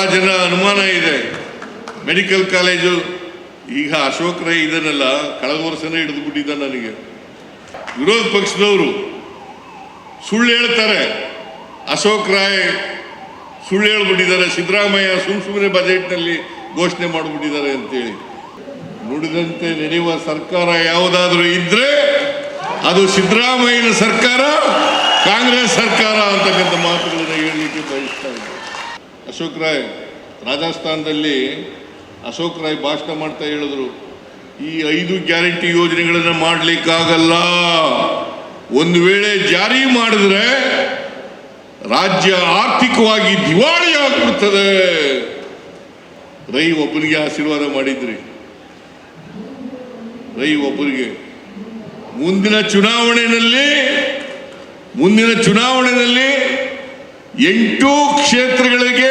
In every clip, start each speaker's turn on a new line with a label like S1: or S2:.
S1: ಬಹಳ ಜನ ಅನುಮಾನ ಇದೆ. ಮೆಡಿಕಲ್ ಕಾಲೇಜು, ಈಗ ಅಶೋಕ್ ರೈ ಇದನ್ನೆಲ್ಲ ಕಳೆದ ವರ್ಷನೇ ಹಿಡಿದು ಬಿಟ್ಟಿದ್ದ ನನಗೆ. ವಿರೋಧ ಪಕ್ಷದವರು ಸುಳ್ಳು ಹೇಳ್ತಾರೆ. ಅಶೋಕ್ ರಾಯ್ ಸುಳ್ಳು ಹೇಳ್ಬಿಟ್ಟಿದ್ದಾರೆ. ಸಿದ್ದರಾಮಯ್ಯ ಸುಮ್ ಸುಮ್ಮನೆ ಬಜೆಟ್ನಲ್ಲಿ ಘೋಷಣೆ ಮಾಡಿಬಿಟ್ಟಿದ್ದಾರೆ ಅಂತೇಳಿ. ನುಡಿದಂತೆ ನಡೆಯುವ ಸರ್ಕಾರ ಯಾವುದಾದ್ರೂ ಇದ್ರೆ ಅದು ಸಿದ್ದರಾಮಯ್ಯನ ಸರ್ಕಾರ, ಕಾಂಗ್ರೆಸ್ ಸರ್ಕಾರ ಅಂತಕ್ಕಂಥ ಮಾತುಗಳನ್ನು ಹೇಳಲಿಕ್ಕೆ ಬಯಸ್ತಾ ಇದ್ದಾರೆ ಅಶೋಕ್ ರಾಯ್ ರಾಜಸ್ಥಾನದಲ್ಲಿ ಅಶೋಕ್ ರಾಯ್ ಭಾಷಣ ಮಾಡ್ತಾ ಹೇಳಿದ್ರು, ಈ ಐದು ಗ್ಯಾರಂಟಿ ಯೋಜನೆಗಳನ್ನು ಮಾಡಲಿಕ್ಕಾಗಲ್ಲ. ಒಂದು ವೇಳೆ ಜಾರಿ ಮಾಡಿದ್ರೆ ರಾಜ್ಯ ಆರ್ಥಿಕವಾಗಿ ದಿವಾಳಿ ಆಗ್ಬಿಡ್ತದೆ. ರೈ ಒಬ್ಬನಿಗೆ ಆಶೀರ್ವಾದ ಮಾಡಿದ್ರಿ. ರೈ ಒಬ್ಬರಿಗೆ. ಮುಂದಿನ ಚುನಾವಣೆಯಲ್ಲಿ ಮುಂದಿನ ಚುನಾವಣೆಯಲ್ಲಿ ಎಂಟು ಕ್ಷೇತ್ರಗಳಿಗೆ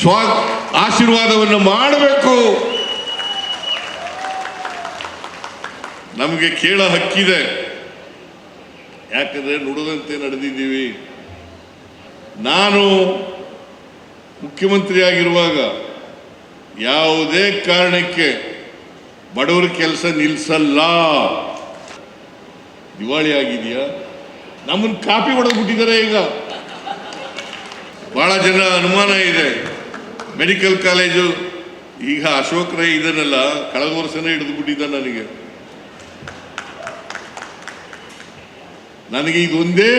S1: ಸ್ವಾ ಆಶೀರ್ವಾದವನ್ನು ಮಾಡಬೇಕು. ನಮಗೆ ಕೇಳ ಹಕ್ಕಿದೆ. ಯಾಕಂದ್ರೆ ನುಡಿದಂತೆ ನಡೆದಿದ್ದೀವಿ. ನಾನು ಮುಖ್ಯಮಂತ್ರಿ ಆಗಿರುವಾಗ ಯಾವುದೇ ಕಾರಣಕ್ಕೆ ಬಡವರ ಕೆಲಸ ನಿಲ್ಲಿಸಲ್ಲ ದಿವಾಳಿ ಆಗಿದೆಯಾ ನಮ್ಮನ್ನು ಕಾಪಿ ಹೊಡೆದ್ಬಿಟ್ಟಿದ್ದಾರೆ ಈಗ. ಬಹಳ ಜನ ಅನುಮಾನ ಇದೆ. ಮೆಡಿಕಲ್ ಕಾಲೇಜು, ಈಗ ಅಶೋಕ್ ರೈ ಇದನ್ನೆಲ್ಲ ಕಳೆದ ವರ್ಷನೇ ಹಿಡಿದು ಬಿಟ್ಟಿದ್ದ ನನಗೆ. ನನಗೆ ಒಂದೇ,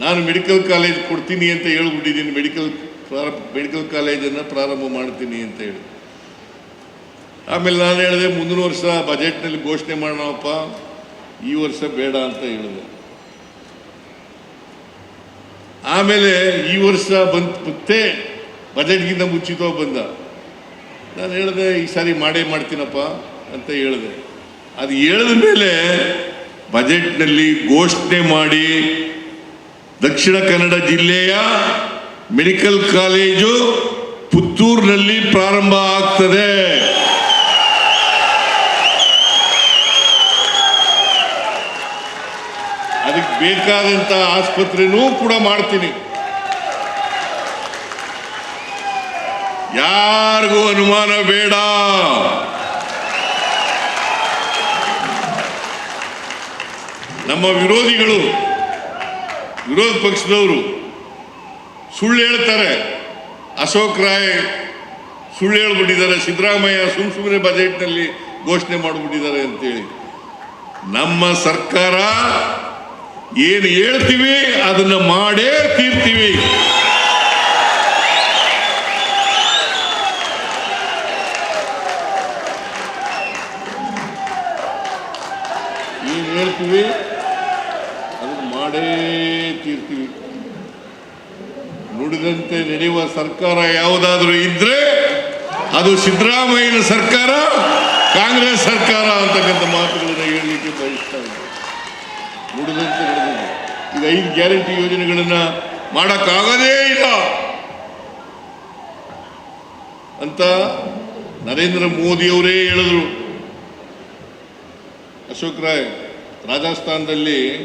S1: ನಾನು ಮೆಡಿಕಲ್ ಕಾಲೇಜ್ ಕೊಡ್ತೀನಿ ಅಂತ ಹೇಳ್ಬಿಟ್ಟಿದ್ದೀನಿ. ಮೆಡಿಕಲ್ ಮೆಡಿಕಲ್ ಕಾಲೇಜನ್ನು ಪ್ರಾರಂಭ ಮಾಡ್ತೀನಿ ಅಂತ ಹೇಳಿ. ಆಮೇಲೆ ನಾನು ಹೇಳಿದೆ, ಮುಂದಿನ ವರ್ಷ ಬಜೆಟ್ನಲ್ಲಿ ಘೋಷಣೆ ಮಾಡೋಣಪ್ಪ. ಈ ವರ್ಷ ಬೇಡ ಅಂತ ಹೇಳಿದೆ. ಆಮೇಲೆ ಈ ವರ್ಷ ಬಂದು ಮತ್ತೆ ಬಜೆಟ್ಗಿಂತ ಮುಂಚಿತವಾಗಿ ಬಂದ. ನಾನು ಹೇಳಿದೆ, ಈ ಸಾರಿ ಮಾಡೇ ಮಾಡ್ತೀನಪ್ಪ ಅಂತ ಹೇಳಿದೆ. ಅದು ಹೇಳಿದ ಮೇಲೆ ಬಜೆಟ್ನಲ್ಲಿ ಘೋಷಣೆ ಮಾಡಿ ದಕ್ಷಿಣ ಕನ್ನಡ ಜಿಲ್ಲೆಯ ಮೆಡಿಕಲ್ ಕಾಲೇಜು ಪುತ್ತೂರಿನಲ್ಲಿ ಪ್ರಾರಂಭ ಆಗ್ತದೆ. ಬೇಕಾದಂತ ಆಸ್ಪತ್ರೆನೂ ಕೂಡ ಮಾಡ್ತೀನಿ. ಯಾರಿಗೂ ಅನುಮಾನ ಬೇಡ. ನಮ್ಮ ವಿರೋಧಿಗಳು, ವಿರೋಧ ಪಕ್ಷದವರು ಸುಳ್ಳು ಹೇಳ್ತಾರೆ. ಅಶೋಕ್ ರಾಯ್ ಸುಳ್ಳು ಹೇಳ್ಬಿಟ್ಟಿದ್ದಾರೆ, ಸಿದ್ದರಾಮಯ್ಯ ಸುಮ್ ಸುಮ್ಮನೆ ಬಜೆಟ್ನಲ್ಲಿ ಘೋಷಣೆ ಮಾಡಿಬಿಟ್ಟಿದ್ದಾರೆ ಅಂತೇಳಿ. ನಮ್ಮ ಸರ್ಕಾರ ಏನು ಹೇಳ್ತೀವಿ ಅದನ್ನ ಮಾಡೇ ತೀರ್ತೀವಿ. ಏನು ಹೇಳ್ತೀವಿ? ಅದನ್ನ ಮಾಡೇ ತೀರ್ತೀವಿ. ನುಡಿದಂತೆ ನಡೆಯುವ ಸರ್ಕಾರ ಯಾವುದಾದ್ರೂ ಇದ್ರೆ ಅದು ಸಿದ್ದರಾಮಯ್ಯನ ಸರ್ಕಾರ, ಕಾಂಗ್ರೆಸ್ ಸರ್ಕಾರ ಅಂತಕ್ಕಂಥ ಮಾತುಗಳನ್ನು ಹೇಳಲಿಕ್ಕೆ ಬಯಸ್ತಾ ಇದ್ದಾರೆ ನುಡಿದಂತೆ ನಡೆದಿದೆ ಈಗ ಐದು ಗ್ಯಾರಂಟಿ ಯೋಜನೆಗಳನ್ನ ಮಾಡಕ್ಕಾಗದೇ ಇಲ್ಲ. ಅಂತ ನರೇಂದ್ರ ಮೋದಿಯವರೇ ಹೇಳಿದರು. ಅಶೋಕ್ ರಾಯ್ ರಾಜಸ್ಥಾನದಲ್ಲಿ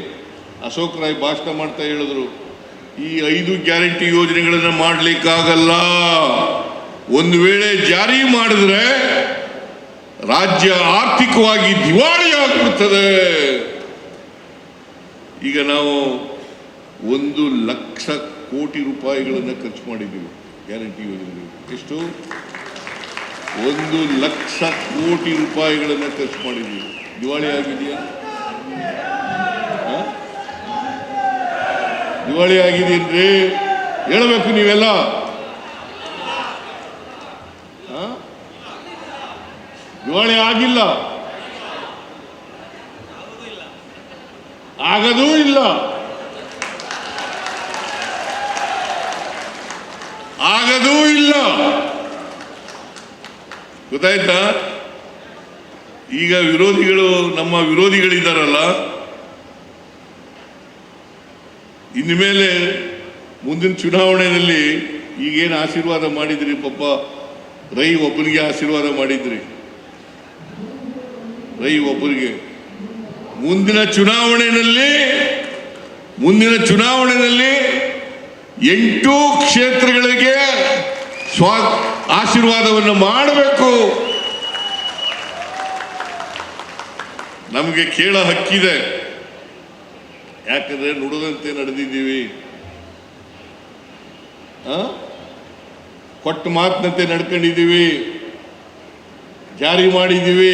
S1: ಅಶೋಕ್ ರಾಯ್ ಭಾಷಣ ಮಾಡ್ತಾ ಹೇಳಿದ್ರು. ಈ ಐದು ಗ್ಯಾರಂಟಿ ಯೋಜನೆಗಳನ್ನು ಮಾಡಲಿಕ್ಕಾಗಲ್ಲ. ಒಂದು ವೇಳೆ ಜಾರಿ ಮಾಡಿದ್ರೆ ರಾಜ್ಯ ಆರ್ಥಿಕವಾಗಿ ದಿವಾಳಿ ಆಗ್ಬಿಡ್ತದೆ ಈಗ ನಾವು ಒಂದು ಲಕ್ಷ ಕೋಟಿ ರೂಪಾಯಿಗಳನ್ನು ಖರ್ಚು ಮಾಡಿದ್ದೀವಿ. ಗ್ಯಾರಂಟಿ ಯೋಜನೆಗೆ. ಎಷ್ಟು? ಒಂದು ಲಕ್ಷ ಕೋಟಿ ರೂಪಾಯಿಗಳನ್ನು ಖರ್ಚು ಮಾಡಿದ್ದೀವಿ. ದಿವಾಳಿ ಆಗಿದೆಯಾ? ದಿವಾಳಿ ಆಗಿದೆಯೇನ್ರಿ ಹೇಳಬೇಕು ನೀವೆಲ್ಲ? ದಿವಾಳಿ ಆಗಿಲ್ಲ. ಆಗದೂ. ಇಲ್ಲ. ಆಗದೂ ಇಲ್ಲ. ಗೊತ್ತಾಯ್ತಾ? ಈಗ ವಿರೋಧಿಗಳು ನಮ್ಮ ವಿರೋಧಿಗಳಿದ್ದಾರಲ್ಲ, ಇನ್ಮೇಲೆ ಮುಂದಿನ ಚುನಾವಣೆಯಲ್ಲಿ ಈಗೇನು ಆಶೀರ್ವಾದ ಮಾಡಿದ್ರಿ ಪಾಪ? ರೈ ಒಬ್ಬನಿಗೆ ಆಶೀರ್ವಾದ ಮಾಡಿದ್ರಿ. ರೈ ಒಬ್ಬರಿಗೆ. ಮುಂದಿನ ಚುನಾವಣೆಯಲ್ಲಿ ಮುಂದಿನ ಚುನಾವಣೆಯಲ್ಲಿ ಎಂಟು ಕ್ಷೇತ್ರಗಳಿಗೆ ಸ್ವಾ ಆಶೀರ್ವಾದವನ್ನು ಮಾಡಬೇಕು. ನಮಗೆ ಕೇಳ ಹಕ್ಕಿದೆ. ಯಾಕಂದ್ರೆ ನುಡಿದಂತೆ ನಡೆದಿದ್ದೀವಿ? ಕೊಟ್ಟ ಮಾತಿನಂತೆ ನಡ್ಕೊಂಡಿದ್ದೀವಿ. ಜಾರಿ ಮಾಡಿದ್ದೀವಿ.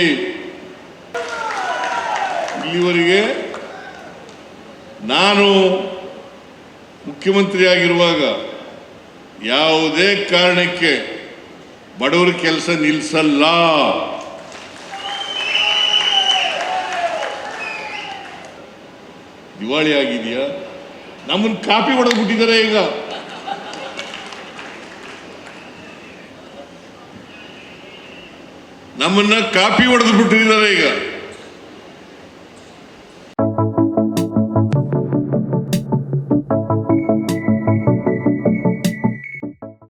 S1: ಇಲ್ಲಿವರೆಗೆ ನಾನು ಮುಖ್ಯಮಂತ್ರಿಯಾಗಿರುವಾಗ ಯಾವುದೇ ಕಾರಣಕ್ಕೆ ಬಡವರ ಕೆಲಸ ನಿಲ್ಲಿಸಲ್ಲ ದಿವಾಳಿ ಆಗಿದೆಯಾ ನಮ್ಮನ್ನು ಕಾಪಿ ಹೊಡೆದು ಬಿಟ್ಟಿದ್ದಾರೆ ಈಗ. ನಮ್ಮನ್ನ ಕಾಪಿ ಹೊಡೆದು ಬಿಟ್ಟಿದ್ದಾರೆ ಈಗ.